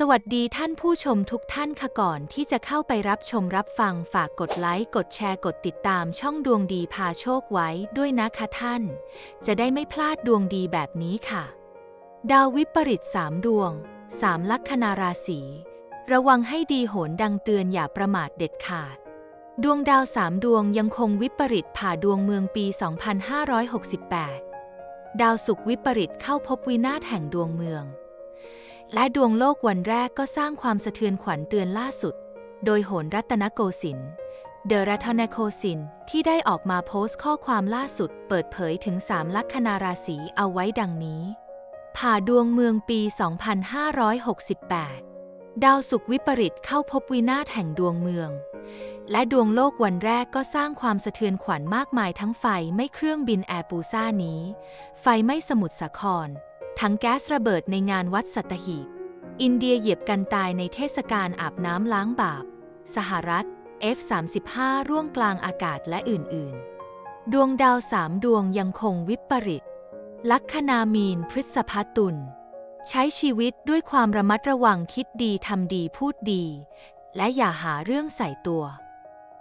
สวัสดีท่านผู้ชมทุกท่านค่ะก่อนที่จะเข้าไปรับชมรับฟังฝากกดไลค์ กดแชร์กดติดตามช่องดวงดีพาโชคไว้ด้วยนะคะท่าน จะได้ไม่พลาดดวงดีแบบนี้ค่ะ ดาววิปริตสามดวงสามลัคนาราศีระวังให้ดีโหนดังเตือนอย่าประมาทเด็ดขาด ดวงดาวสามดวงยังคงวิปริตผ่าดวงเมืองปี 2568 ดาวศุกร์วิปริตเข้าพบวินาศแห่งดวงเมือง และดวงโลกวันแรกก็สร้างความสะเทือนขวัญเตือนล่าสุด โดยโหนรัตนโกสินทร์เดอะรัตนโกสินทร์ที่ได้ออกมาโพสต์ข้อความล่าสุด เปิดเผยถึงสามลัคนาราศีเอาไว้ดังนี้ ผ่าดวงเมืองปี 2568 ดาวศุกวิปริตเข้าพบวินาศแห่งดวงเมือง และดวงโลกวันแรกก็สร้างความสะเทือนขวัญมากมายทั้งไฟไม่เครื่องบินแอร์ปูซ่านี้ ไฟไม่สมุทรสาคร ทั้งแก๊สระเบิดในงานวัดสัตหีบ อินเดียเหยียบกันตายในเทศกาลอาบน้ำล้างบาป สหรัฐ F-35 ร่วงกลางอากาศและอื่นๆ ดวงดาวสามดวงยังคงวิปริต ลัคนามีนพฤษภตุล ใช้ชีวิตด้วยความระมัดระวังคิดดีทำดีพูดดี และอย่าหาเรื่องใส่ตัว